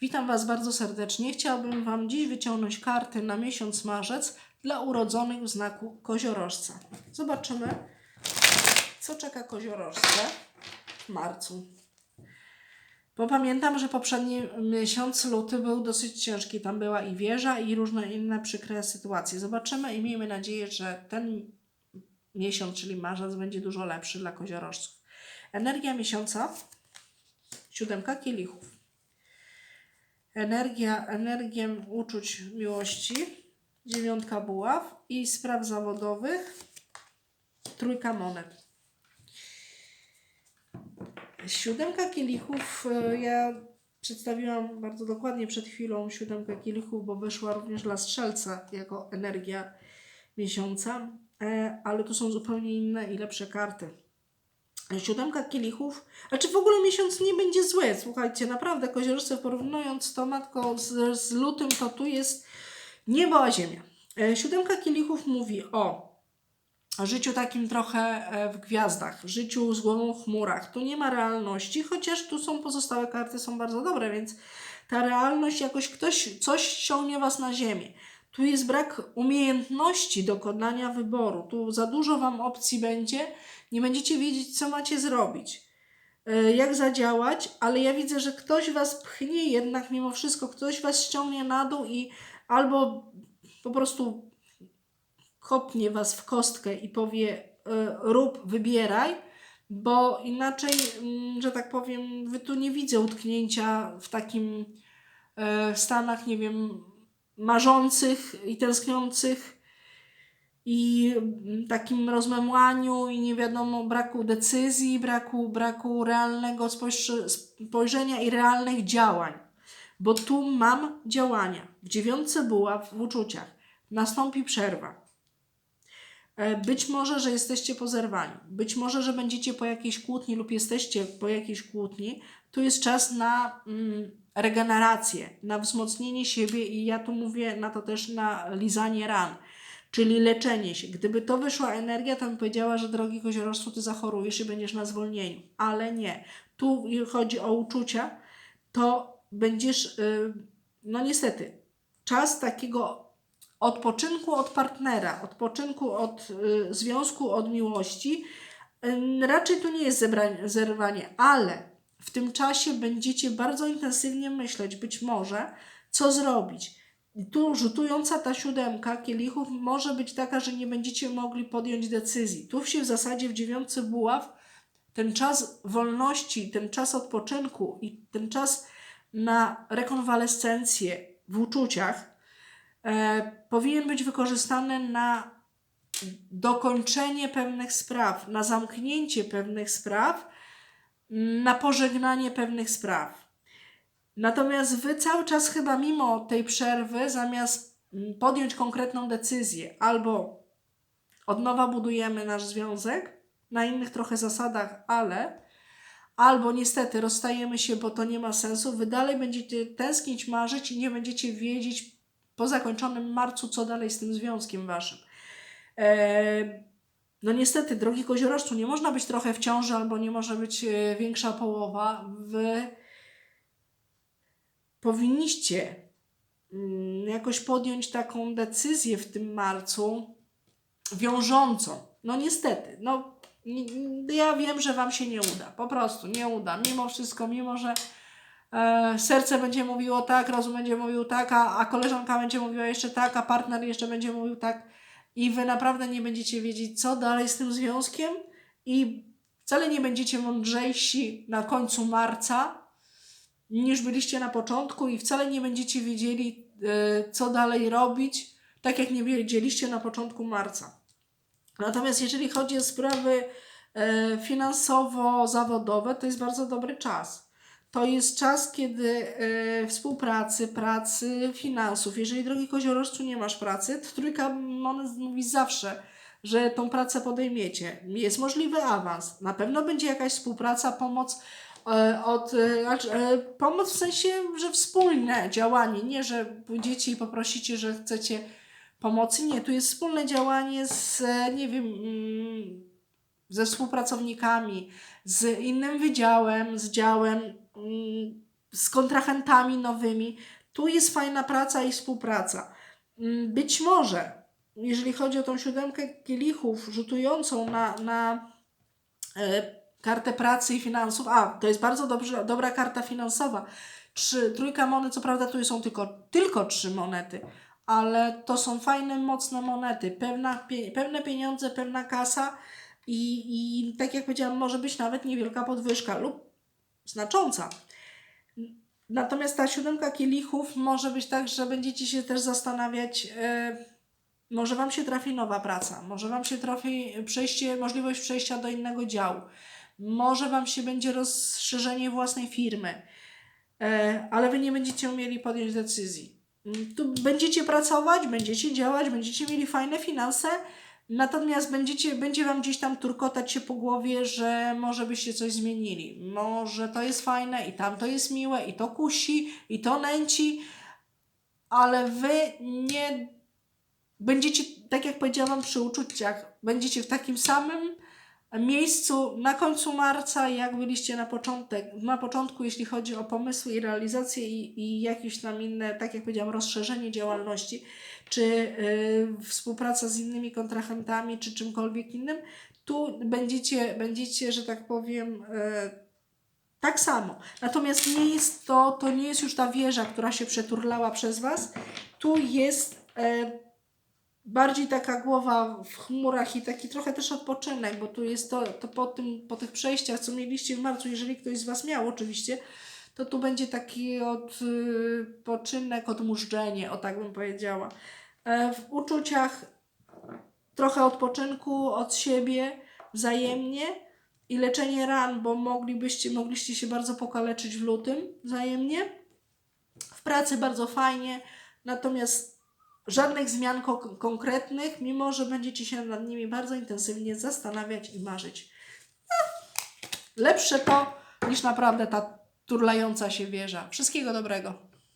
Witam Was bardzo serdecznie. Chciałabym Wam dziś wyciągnąć karty na miesiąc marzec dla urodzonych w znaku koziorożca. Zobaczymy, co czeka koziorożce w marcu. Bo pamiętam, że poprzedni miesiąc, luty, był dosyć ciężki. Tam była i wieża, i różne inne przykre sytuacje. Zobaczymy i miejmy nadzieję, że ten miesiąc, czyli marzec, będzie dużo lepszy dla koziorożców. Energia miesiąca, siódemka kielichów. Energia, energię uczuć miłości, dziewiątka buław i spraw zawodowych, trójka monet. Siódemka kielichów, e, ja przedstawiłam bardzo dokładnie przed chwilą siódemkę kielichów, bo wyszła również dla strzelca jako energia miesiąca, e, ale tu są zupełnie inne i lepsze karty. Siódemka kielichów, a czy w ogóle miesiąc nie będzie zły? Słuchajcie, naprawdę koziorożce porównując to z, z lutym, to tu jest niebo a ziemia. E, Siódemka kielichów mówi o życiu takim trochę e, w gwiazdach, życiu z głową w chmurach. Tu nie ma realności, chociaż tu są pozostałe karty, są bardzo dobre, więc ta realność jakoś ktoś, coś ściągnie Was na ziemię. Tu jest brak umiejętności dokonania wyboru. Tu za dużo Wam opcji będzie, nie będziecie wiedzieć, co macie zrobić, e, jak zadziałać, ale ja widzę, że ktoś Was pchnie jednak mimo wszystko, ktoś Was ściągnie na dół i albo po prostu kopnie Was w kostkę i powie e, rób, wybieraj, bo inaczej, mm, że tak powiem, Wy tu nie widzę utknięcia w takim e, stanach, nie wiem, marzących i tęskniących i takim rozmemłaniu i nie wiadomo braku decyzji, braku, braku realnego spojrz- spojrzenia i realnych działań. Bo tu mam działania. W dziewiątce była w uczuciach. Nastąpi przerwa. E, Być może, że jesteście pozerwani. Być może, że będziecie po jakiejś kłótni lub jesteście po jakiejś kłótni. Tu jest czas na mm, regenerację, na wzmocnienie siebie i ja tu mówię na to też na lizanie ran, czyli leczenie się. Gdyby to wyszła energia, to bym powiedziała, że drogi koziorożcu, ty zachorujesz i będziesz na zwolnieniu. Ale nie. Tu chodzi o uczucia, to będziesz, y, no niestety, czas takiego odpoczynku od partnera, odpoczynku od y, związku, od miłości. Ym, Raczej to nie jest zebra- zerwanie, ale w tym czasie będziecie bardzo intensywnie myśleć, być może, co zrobić. I tu rzutująca ta siódemka kielichów może być taka, że nie będziecie mogli podjąć decyzji. Tu się w zasadzie w dziewiątce buław ten czas wolności, ten czas odpoczynku i ten czas na rekonwalescencję w uczuciach e, powinien być wykorzystany na dokończenie pewnych spraw, na zamknięcie pewnych spraw, na pożegnanie pewnych spraw. Natomiast wy cały czas chyba mimo tej przerwy, zamiast mm, podjąć konkretną decyzję, albo od nowa budujemy nasz związek, na innych trochę zasadach, ale albo niestety rozstajemy się, bo to nie ma sensu, wy dalej będziecie tęsknić, marzyć i nie będziecie wiedzieć po zakończonym marcu, co dalej z tym związkiem waszym. Eee, no niestety, drogi koziorożcu, nie można być trochę w ciąży, albo nie może być e, większa połowa. Wy powinniście mm, jakoś podjąć taką decyzję w tym marcu wiążącą. No niestety, no ja wiem, że Wam się nie uda, po prostu nie uda. Mimo wszystko, mimo że e, serce będzie mówiło tak, rozum będzie mówił tak, a, a koleżanka będzie mówiła jeszcze tak, a partner jeszcze będzie mówił tak i Wy naprawdę nie będziecie wiedzieć, co dalej z tym związkiem i wcale nie będziecie mądrzejsi na końcu marca, niż byliście na początku i wcale nie będziecie wiedzieli, e, co dalej robić, tak jak nie wiedzieliście na początku marca. Natomiast jeżeli chodzi o sprawy e, finansowo-zawodowe, to jest bardzo dobry czas. To jest czas, kiedy e, współpracy, pracy, finansów. Jeżeli, drogi koziorożcu, nie masz pracy, to trójka monet mówi zawsze, że tą pracę podejmiecie. Jest możliwy awans. Na pewno będzie jakaś współpraca, pomoc e, od, e, znaczy, pomoc w sensie, że wspólne działanie, nie, że pójdziecie i poprosicie, że chcecie pomocy. Nie, tu jest wspólne działanie z, nie wiem, mm, ze współpracownikami, z innym wydziałem, z działem. Z kontrahentami nowymi. Tu jest fajna praca i współpraca. Mm, Być może, jeżeli chodzi o tą siódemkę kielichów rzutującą na, na e, kartę pracy i finansów, a to jest bardzo dobrze, dobra karta finansowa. Trzy, trójka monet, co prawda tu są tylko, tylko trzy monety, ale to są fajne, mocne monety, pewna, pewne pieniądze, pewna kasa i, i tak jak powiedziałam, może być nawet niewielka podwyżka lub znacząca. Natomiast ta siódemka kielichów może być tak, że będziecie się też zastanawiać, e, może Wam się trafi nowa praca, może Wam się trafi przejście, możliwość przejścia do innego działu, może Wam się będzie rozszerzenie własnej firmy, e, ale Wy nie będziecie umieli podjąć decyzji. Tu będziecie pracować, będziecie działać, będziecie mieli fajne finanse, natomiast będziecie, będzie Wam gdzieś tam turkotać się po głowie, że może byście coś zmienili, może to jest fajne i tam to jest miłe i to kusi i to nęci, ale Wy nie będziecie, tak jak powiedziałam przy uczuciach, będziecie w takim samym miejscu na końcu marca, jak byliście na, początek, na początku, jeśli chodzi o pomysły i realizację i, i jakieś tam inne, tak jak powiedziałam, rozszerzenie działalności, czy y, współpraca z innymi kontrahentami, czy czymkolwiek innym, tu będziecie, będziecie że tak powiem, y, tak samo. Natomiast nie jest to, to nie jest już ta wieża, która się przeturlała przez Was. Tu jest e, bardziej taka głowa w chmurach i taki trochę też odpoczynek, bo tu jest to, to po, tym, po tych przejściach, co mieliście w marcu, jeżeli ktoś z Was miał oczywiście, to tu będzie taki odpoczynek, odmurzczenie, o tak bym powiedziała. E, w uczuciach trochę odpoczynku od siebie wzajemnie i leczenie ran, bo moglibyście, mogliście się bardzo pokaleczyć w lutym wzajemnie. W pracy bardzo fajnie, natomiast żadnych zmian ko- konkretnych, mimo że będziecie się nad nimi bardzo intensywnie zastanawiać i marzyć. Eh, Lepsze to niż naprawdę ta turlająca się wieża. Wszystkiego dobrego.